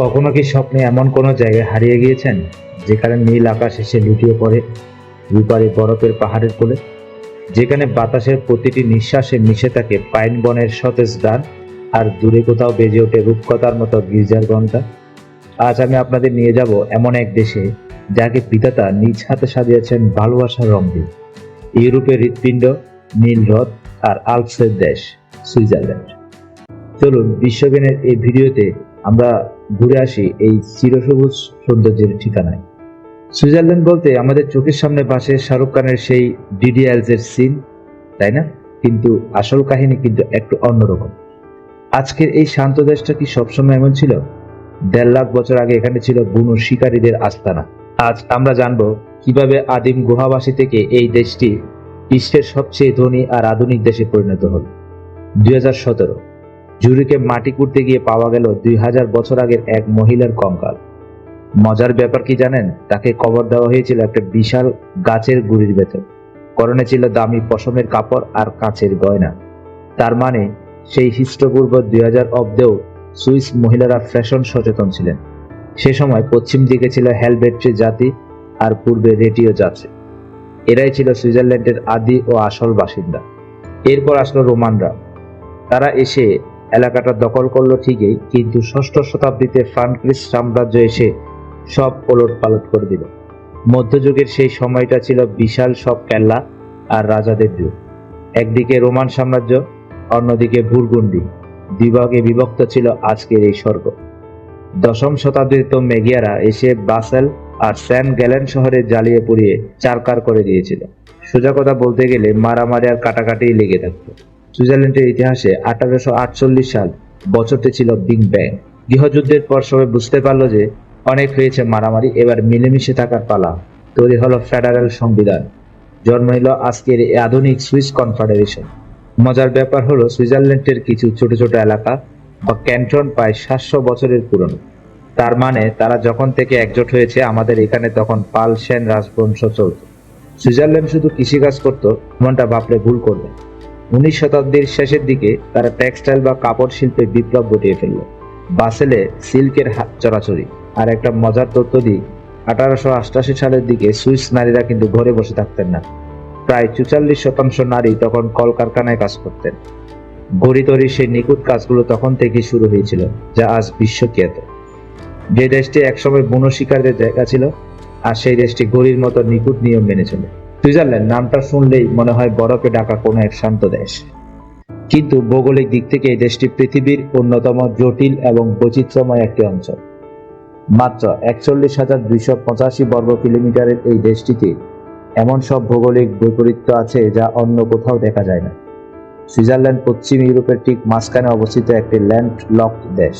কখনো কি স্বপ্নে এমন কোনো জায়গায় হারিয়ে গিয়েছেন, যেখানে নীল আকাশ এসে লুটিয়ে পড়ে রূপারি বরফের পাহাড়ের কোলে? যেখানে বাতাসের প্রতিটি নিঃশ্বাসে মিশে থাকে পাইন বনের সতেজ গান আর দূরে কোথাও বেজে ওঠে রূপকথার মতো গির্জার ঘণ্টা আজ আমি আপনাদের নিয়ে যাব এমন এক দেশে, যাকে পিতাতা নিজ হাতে সাজিয়েছেন ভালোবাসার রং দিয়ে ইউরোপের হৃৎপিণ্ড, নীল হ্রদ, আর আলপসের দেশ, সুইজারল্যান্ড। চলুন বিশ্বজ্ঞানের এই ভিডিওতে আমরা ঘুরে আসি এই চিরসবুজ সৌন্দর্যের ঠিকানায়। সুইজারল্যান্ড বলতে আমাদের চোখের সামনে ভাসে শাহরুখ খানের সেই ডিডিএলস এর সিন, তাই না? কিন্তু আসল কাহিনী কিন্তু একটু অন্যরকম। আজকের এই শান্ত দেশটা কি সবসময় এমন ছিল? দেড় লাখ বছর আগে এখানে ছিল বুনো শিকারীদের আস্তানা। আজ আমরা জানব কীভাবে আদিম গুহাবাসী থেকে এই দেশটি বিশ্বের সবচেয়ে ধনী আর আধুনিক দেশে পরিণত হল। দুই হাজার সতেরো জুরিকে মাটি কুড়তে গিয়ে পাওয়া গেল দুই হাজার বছর আগের এক মহিলার কঙ্কাল। মজার ব্যাপার কি জানেন? তাকে কবর দেওয়া হয়েছিল একটা বিশাল গাছের গুড়ির ভেতর। করণে ছিল দামি পশমের কাপড় আর কাঁচের গয়না। তার মানে সেই খ্রিস্টপূর্ব দুই হাজার অব্দেও সুইস মহিলারা ফ্যাশন সচেতন ছিলেন। সে সময় পশ্চিম দিকে ছিল হেলবেট্রি জাতি আর পূর্বে রেডিও জাতি। এরাই ছিল সুইজারল্যান্ডের আদি ও আসল বাসিন্দা। এরপর আসলো রোমানরা। তারা এসে এলাকাটা দখল করল ঠিকই, কিন্তু ষষ্ঠ শতাব্দীতে ফ্রান্ক্রিস সাম্রাজ্য এসে সব ওলট পালট করে দিল। মধ্যযুগের সেই সময়টা ছিল বিশাল সব কেল্লা আর রাজাদের যুগ। একদিকে রোমান সাম্রাজ্য, অন্যদিকে বুরগুন্ডি বিভাগে বিভক্ত ছিল আজকের এই স্বর্গ। দশম শতাব্দীতে তো মেগিয়ারা এসে বাসেল আর স্যান গ্যালেন শহরে জ্বালিয়ে পুড়িয়ে চারকার করে দিয়েছিল। সোজা কথা বলতে গেলে মারামারি আর কাটাকাটি লেগে থাকতো। সুইজারল্যান্ডের ইতিহাসে আঠারোশো আটচল্লিশ সাল বছরটি ছিল বিগ ব্যাং। গৃহযুদ্ধের পর সবাই বুঝতে পারল যে অনেক হয়েছে মারামারি, এবার মিলেমিশে থাকার পালা। তৈরি হলো ফেডারেল সংবিধান। জন্ম নিল আজকের এই আধুনিক সুইস কনফেডারেশন। মজার ব্যাপার হলো সুইজারল্যান্ডের কিছু ছোট ছোট এলাকা বা ক্যান্টন প্রায় সাতশো বছরের পুরনো। তার মানে তারা যখন থেকে একজোট হয়েছে আমাদের এখানে তখন পাল সেন রাজবংশ চলত। সুইজারল্যান্ড শুধু কৃষিকাজ করত, এমনটা ভাবলে ভুল করবে উনিশ শতাব্দীর শেষের দিকে তারা টেক্সটাইল বা কাপড় শিল্পে বিপ্লব ঘটিয়ে ফেলল। বাসেলে সিল্কের হাত চড়াচড়ি আর একটা মজার তথ্য দিই, আঠারোশো অষ্টাশি সালের দিকে সুইস নারীরা কিন্তু ঘরে বসে থাকতেন না। প্রায় চুচাল্লিশ শতাংশ নারী তখন কলকারখানায় কাজ করতেন। গড়ি তৈরি সেই নিখুঁত কাজগুলো তখন থেকেই শুরু হয়েছিল, যা আজ বিশ্বখ্যাত। যে দেশটি একসময় বুনো শিকারদের জায়গা ছিল, আর সেই দেশটি গড়ির মতো নিখুঁত নিয়ম মেনে চলে। সুইজারল্যান্ড নামটা শুনলেই মনে হয় বরফে ঢাকা কোনো এক শান্ত দেশ। কিন্তু ভৌগোলিক দিক থেকে এই দেশটি পৃথিবীর অন্যতম জটিল এবং বৈচিত্র্যময় একটি অঞ্চল। মাত্র একচল্লিশ হাজার দুইশো পঁচাশি বর্গ কিলোমিটারের এই দেশটিতে এমন সব ভৌগোলিক বৈপরীত্য আছে যা অন্য কোথাও দেখা যায় না। সুইজারল্যান্ড পশ্চিম ইউরোপের ঠিক মাঝখানে অবস্থিত একটি ল্যান্ড লকড দেশ।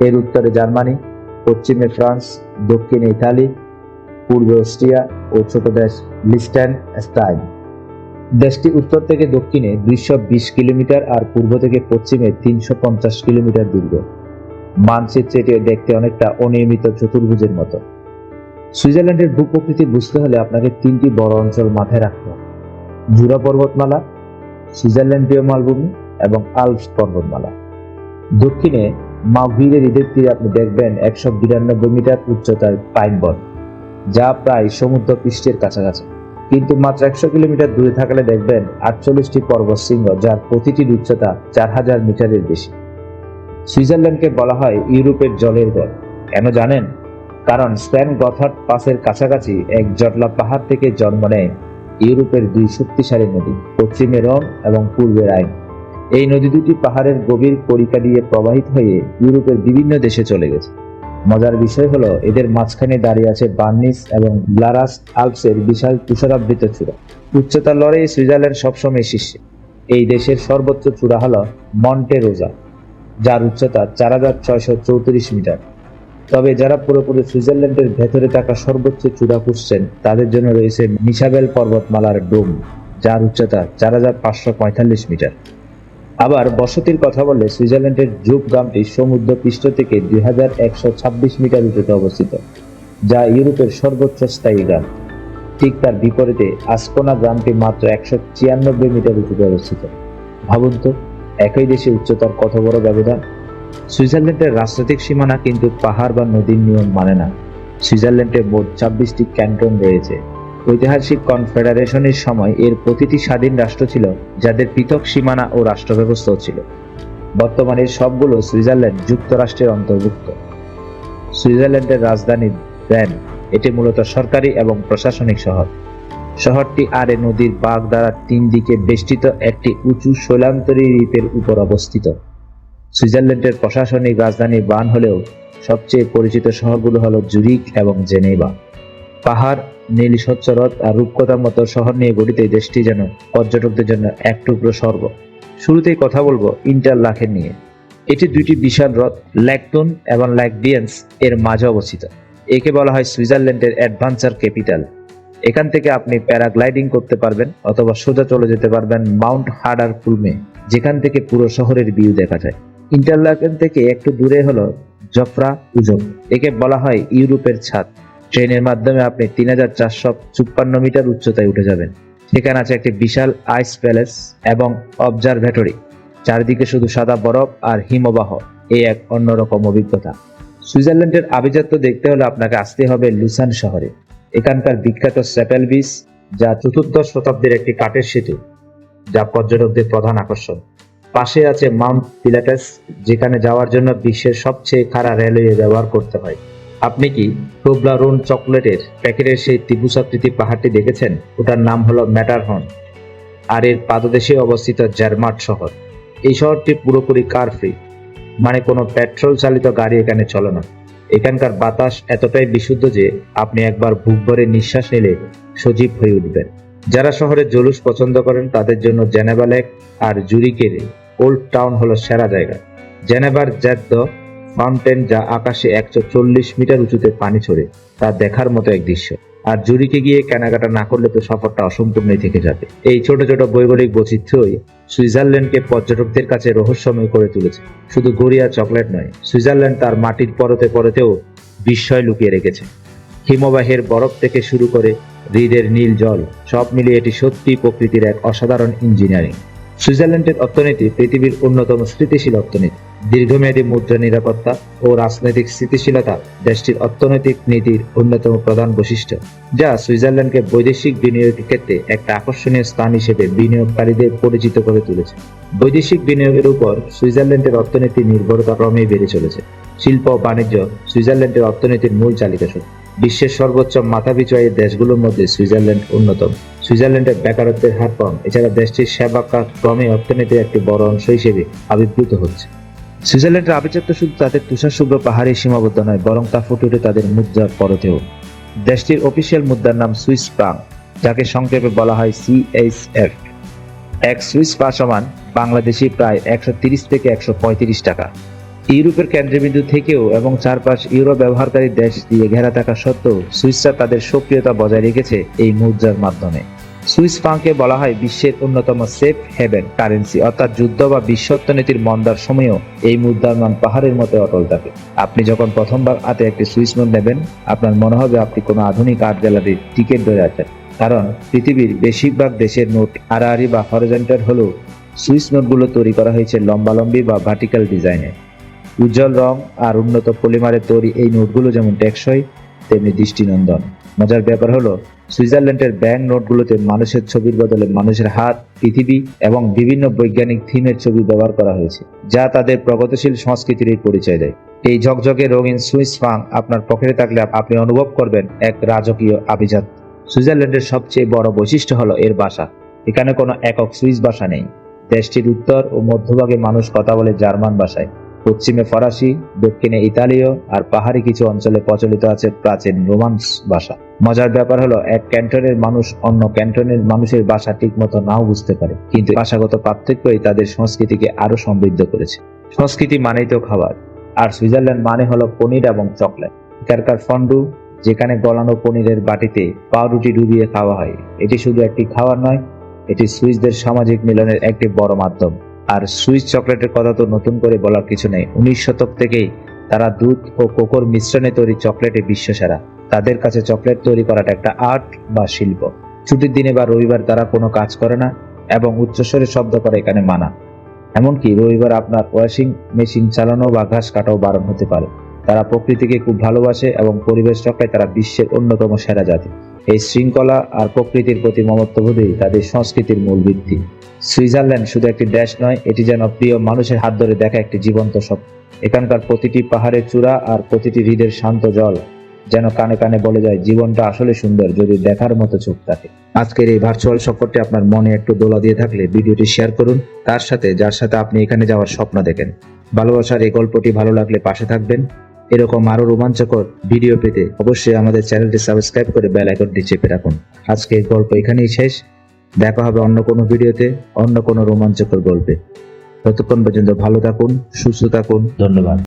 এর উত্তরে জার্মানি, পশ্চিমে ফ্রান্স, দক্ষিণে ইতালি পূর্বে অস্ট্রিয়া ও ছোট দেশ লিস্টান স্টাইন। দেশটি উত্তর থেকে দক্ষিণে দুইশো বিশ কিলোমিটার আর পূর্ব থেকে পশ্চিমে তিনশো পঞ্চাশ কিলোমিটার দীর্ঘ। মানচিত্রে দেখতে অনেকটা অনিয়মিত চতুর্ভুজের মতো। সুইজারল্যান্ডের ভূপ্রকৃতি বুঝতে হলে আপনাকে তিনটি বড় অঞ্চল মাথায় রাখতে হবে। জুরা পর্বতমালা সুইজারল্যান্ডীয় মালভূমি এবং আলপস পর্বতমালা। দক্ষিণে মাভিরের ঈদের তীরে আপনি দেখবেন একশো বিরানব্বই মিটার উচ্চতার পাইন যা প্রায় সমুদ্র পৃষ্ঠের কাছাকাছি। কিন্তু মাত্র একশো কিলোমিটার দূরে থাকলে দেখবেন আটচল্লিশটি পর্বত শৃঙ্গ যার প্রতিটির উচ্চতা চার হাজার মিটারের বেশি। সুইজারল্যান্ডকে বলা হয় ইউরোপের জলের গড়। কেন জানেন? কারণ স্প্যান গথার্ড পাসের কাছাকাছি এক জটলা পাহাড় থেকে জন্ম নেয় ইউরোপের দুই শক্তিশালী নদী, পশ্চিমে রন এবং পূর্বে রাইন। এই নদী দুটি পাহাড়ের গভীর পরিকা দিয়ে প্রবাহিত হয়ে ইউরোপের বিভিন্ন দেশে চলে গেছে। মজার বিষয় হলো, এদের মাঝখানে দাঁড়িয়ে আছে বার্নিস এবং গ্লারাস আলপসের বিশাল তুষারাবৃত চূড়া। উচ্চতার লড়াই সুইজারল্যান্ড সবসময় শীর্ষে। এই দেশের সর্বোচ্চ চূড়া হলো মন্টে রোজা, যার উচ্চতা চার হাজার ছয়শো চৌত্রিশ মিটার। তবে যারা পুরোপুরি সুইজারল্যান্ডের ভেতরে থাকা সর্বোচ্চ চূড়া খুঁজছেন তাদের জন্য রয়েছে মিসাবেল পর্বতমালার ডোম, যার উচ্চতা চার হাজার পাঁচশো পঁয়তাল্লিশ মিটার। আবার বসতির কথা বললে সুইজারল্যান্ডের জুপ গ্রামটি সমুদ্র পৃষ্ঠ থেকে দুই হাজার একশো ছাব্বিশ মিটার উঁচুতে অবস্থিত, যা ইউরোপের সর্বোচ্চ স্থায়ী গ্রাম। ঠিক তার বিপরীতে আসকোনা গ্রামটি মাত্র একশো ছিয়ানব্বই মিটার উঁচুতে অবস্থিত। ভাবুন তো, একই দেশে উচ্চতার কত বড় ব্যবধান? সুইজারল্যান্ডের রাজনৈতিক সীমানা কিন্তু পাহাড় বা নদীর নিয়ম মানে না। সুইজারল্যান্ডে মোট ছাব্বিশটি ক্যান্টন রয়েছে। ঐতিহাসিক কনফেডারেশনের সময় এর প্রতিটি স্বাধীন রাষ্ট্র ছিল, যাদের পৃথক সীমানা ও রাষ্ট্র ব্যবস্থাও ছিল। বর্তমানে সবগুলো সুইজারল্যান্ড যুক্তরাষ্ট্রের অন্তর্ভুক্ত। সুইজারল্যান্ডের রাজধানী ব্র্যান এটি মূলত সরকারি এবং প্রশাসনিক শহর। শহরটি আরে নদীর বাঘ দ্বারা তিন দিকে বেষ্টিত একটি উঁচু শৈলান্তরী দ্বীপের উপর অবস্থিত। সুইজারল্যান্ডের প্রশাসনিক রাজধানী বান হলেও সবচেয়ে পরিচিত শহরগুলো হল জুরিক এবং জেনেভা পাহাড়, নীল স্বচ্ছ হ্রদ আর রূপকথার মতো শহর নিয়ে গঠিত দেশটি যেন পর্যটকদের জন্য এক টুকরো স্বর্গ। শুরুতেই কথা বলব ইন্টারলাখের নিয়ে। এটি দুইটি বিশাল হ্রদ ল্যাকটন এবং ল্যাকবিয়েন্স এর মাঝে অবস্থিত। একে বলা হয় সুইজারল্যান্ডের অ্যাডভেঞ্চার ক্যাপিটাল। এখান থেকে আপনি প্যারাগ্লাইডিং করতে পারবেন অথবা সোজা চলে যেতে পারবেন মাউন্ট হার্ডার কুলমে যেখান থেকে পুরো শহরের ভিউ দেখা যায়। ইন্টারলাকেন থেকে একটু দূরে হলো জফরা উজম, একে বলা হয় ইউরোপের ছাদ। ট্রেনের মাধ্যমে আপনি তিন হাজার চারশো চুপ্পান্ন মিটার উচ্চতায় উঠে যাবেন। সেখানে আছে একটি বিশাল আইস প্যালেস এবং অবজারভেটরি। চারিদিকে শুধু সাদা বরফ আর হিমবাহ। এই এক অন্যরকম অভিজ্ঞতা। সুইজারল্যান্ডের আভিজাত্য দেখতে হলে আপনাকে আসতে হবে লুসান শহরে। এখানকার বিখ্যাত স্যাপেল বিচ, যা চতুর্দশ শতাব্দীর একটি কাঠের সেতু, যা পর্যটকদের প্রধান আকর্ষণ। পাশে আছে মাউন্ট পিলাটাস, যেখানে যাওয়ার জন্য বিশ্বের সবচেয়ে খারাপ রেলওয়ে ব্যবহার করতে হয়। আপনি কি টোবলারোন চকলেটের প্যাকেটের সেই ত্রিভুজাকৃতি পাহাড়টি দেখেছেন? ওটার নাম হলো ম্যাটারহর্ন, আর এর পাদদেশে অবস্থিত জার্মাট শহর। এই শহরটি পুরোপুরি কার ফ্রি মানে কোনো পেট্রোল চালিত গাড়ি এখানে চলে না। এখানকার বাতাস এতটাই বিশুদ্ধ যে আপনি একবার বুক ভরে নিঃশ্বাস নিলে সজীব হয়ে উঠবেন। যারা শহরে জলুস পছন্দ করেন, তাদের জন্য জেনেভা লেক আর জুরিকের ওল্ড টাউন হলো সেরা জায়গা। জেনেভার জ্যাদ্দ ফাউন্টেন যা আকাশে একশো চল্লিশ মিটার উঁচুতে পানি ছড়ে, তা দেখার মতো এক দৃশ্য। আর জুরিকে গিয়ে কেনাকাটা না করলে তো সফরটা অসম্পূর্ণই থেকে যাবে। এই ছোট ছোট ভৌগোলিক বৈচিত্র্যই সুইজারল্যান্ডকে পর্যটকদের কাছে রহস্যময় করে তুলেছে। শুধু গড়িয়া চকলেট নয়, সুইজারল্যান্ড তার মাটির পরতে পরতেও বিস্ময় লুকিয়ে রেখেছে। হিমবাহের বরফ থেকে শুরু করে হ্রদের নীল জল, সব মিলিয়ে এটি সত্যি প্রকৃতির এক অসাধারণ ইঞ্জিনিয়ারিং। সুইজারল্যান্ডের অর্থনীতি পৃথিবীর অন্যতম স্থিতিশীল অর্থনীতি। দীর্ঘমেয়াদী মুদ্রা নিরাপত্তা ও রাজনৈতিক স্থিতিশীলতা দেশটির অর্থনৈতিক নীতির অন্যতম প্রধান বৈশিষ্ট্য, যা সুইজারল্যান্ডকে বৈদেশিক বিনিয়োগের ক্ষেত্রে একটা আকর্ষণীয় স্থান হিসেবে বিনিয়োগকারীদের পরিচিত করে তুলেছে। বৈদেশিক বিনিয়োগের উপর সুইজারল্যান্ডের অর্থনীতি নির্ভরতা ক্রমেই বেড়ে চলেছে। শিল্প ও বাণিজ্য সুইজারল্যান্ডের অর্থনীতির মূল চালিকা শক্তি। বিশ্বের সর্বোচ্চ মাথাপিছু আয়ের দেশগুলোর মধ্যে সুইজারল্যান্ড অন্যতম। সুইজারল্যান্ডের বেকারত্বের হার কম, এছাড়া দেশটির সেবা খাত ক্রমে অর্থনীতির একটি বড় অংশ হিসেবে আবির্ভূত হচ্ছে। সুইজারল্যান্ডের আভিজাত্য শুধু তাদের তুষার শুভ্র পাহাড়ে সীমাবদ্ধ নয়, বরং তা ফুটে ওঠে তাদের মুদ্রার পরতেও। দেশটির অফিসিয়াল মুদ্রার নাম সুইস ফ্রাঙ্ক যাকে সংক্ষেপে বলা হয় সিএইচএফ এক সুইস পা সমান বাংলাদেশি প্রায় একশো তিরিশ থেকে একশো পঁয়ত্রিশ টাকা। ইউরোপের কেন্দ্রবিন্দু থেকেও এবং চারপাশ ইউরোপ ব্যবহারকারী দেশ দিয়ে ঘেরা থাকা সত্ত্বেও সুইসরা তাদের সক্রিয়তা বজায় রেখেছে এই মুদ্রার মাধ্যমে। সুইস ফ্রাঙ্কে বলা হয় বিশ্বের অন্যতম সেফ হেভেন কারেন্সি, অর্থাৎ যুদ্ধ বা বিশ্ব অর্থনীতির মন্দার সময়েও এই মুদ্রার মান পাহাড়ের মতো অটল থাকে। আপনি যখন প্রথমবার হাতে একটি সুইস নোট নেবেন, আপনার মনে হবে আপনি কোনো আধুনিক আর্ট গ্যালারির টিকিট ধরে আছেন। কারণ পৃথিবীর বেশিরভাগ দেশের নোট আড়াআড়ি বা হরিজেন্টাল হলেও সুইস নোটগুলো তৈরি করা হয়েছে লম্বালম্বি বা ভার্টিক্যাল ডিজাইনে। উজ্জ্বল রং আর উন্নত পলিমারের তৈরি এই নোটগুলো যেমন টেকসই, তেমনি দৃষ্টিনন্দন। মজার ব্যাপার হলো সুইজারল্যান্ডের ব্যাংক নোটগুলোতে মানুষের ছবির বদলে মানুষের হাত, পৃথিবী এবং বিভিন্ন বৈজ্ঞানিক থিমের ছবি ব্যবহার করা হয়েছে, যা তাদের প্রগতিশীল সংস্কৃতির পরিচয় দেয়। এই ঝকঝকে রঙিন সুইস ফাং আপনার পকেটে থাকলে আপনি অনুভব করবেন এক রাজকীয় আভিজাত সুইজারল্যান্ডের সবচেয়ে বড় বৈশিষ্ট্য হলো এর ভাষা এখানে কোনো একক সুইস ভাষা নেই। দেশটির উত্তর ও মধ্যভাগে মানুষ কথা বলে জার্মান ভাষায়। পশ্চিমে ফরাসি, দক্ষিণে ইতালীয় আর পাহাড়ি কিছু অঞ্চলে প্রচলিত আছে প্রাচীন রোমান্স ভাষা। মজার ব্যাপার হলো, এক ক্যান্টনের মানুষ অন্য ক্যান্টনের মানুষের ভাষা ঠিক মতো নাও বুঝতে পারে। কিন্তু ভাষাগত পার্থক্যই তাদের সংস্কৃতিকে আরও সমৃদ্ধ করেছে। সংস্কৃতি মানেই তো খাবার। আর সুইজারল্যান্ড মানে হলো পনির এবং চকলেট। এখানকার ফন্ডু, যেখানে গলানো পনিরের বাটিতে পাউরুটি ডুবিয়ে খাওয়া হয়, এটি শুধু একটি খাবার নয়, এটি সুইসদের সামাজিক মিলনের একটি বড় মাধ্যম। আর সুইস চকলেটের কথা তো নতুন করে বলার কিছু নেই। উনিশ শতক থেকেই তারা দুধ ও কোকোর মিশ্রণে তৈরি চকলেটে বিশ্বসেরা। তাদের কাছে চকলেট তৈরি করাটা একটা আর্ট বা শিল্প। ছুটির দিনে বা রবিবার তারা কোনো কাজ করে না এবং উচ্চস্বরে শব্দ করে এখানে মানা। এমনকি রবিবার আপনার ওয়াশিং মেশিন চালানো বা ঘাস কাটাও বারণ হতে পারে। তারা প্রকৃতিকে খুব ভালোবাসে এবং পরিবেশ রক্ষায় তারা বিশ্বের অন্যতম সেরা জাতি। এই শৃঙ্খলা আর প্রকৃতির প্রতি মমত্ববোধই তাদের সংস্কৃতির মূল ভিত্তি। সুইজারল্যান্ড শুধু একটি দেশ নয়, এটি যেন প্রিয় মানুষের হাত ধরে দেখা একটি জীবন্ত স্বপ্ন। এখানকার প্রতিটি পাহাড়ের চূড়া আর প্রতিটি হৃদের শান্ত জল যেন কানে কানে বলে যায়, জীবনটা আসলে সুন্দর, যদি দেখার মতো চোখ থাকে। আজকের এই ভার্চুয়াল সফরটি আপনার মনে একটু দোলা দিয়ে থাকলে ভিডিওটি শেয়ার করুন, তার সাথে, যার সাথে আপনি এখানে যাওয়ার স্বপ্ন দেখেন। ভালোবাসার এই গল্পটি ভালো লাগলে পাশে থাকবেন। এরকম আরও রোমাঞ্চকর ভিডিও পেতে অবশ্যই আমাদের চ্যানেলটি সাবস্ক্রাইব করে বেল আইকনটি চেপে রাখুন। আজকের গল্প এখানেই শেষ। দেখা হবে অন্য কোনো ভিডিওতে, অন্য কোনো রোমাঞ্চকর গল্পে। ততক্ষণ পর্যন্ত ভালো থাকুন, সুস্থ থাকুন, ধন্যবাদ।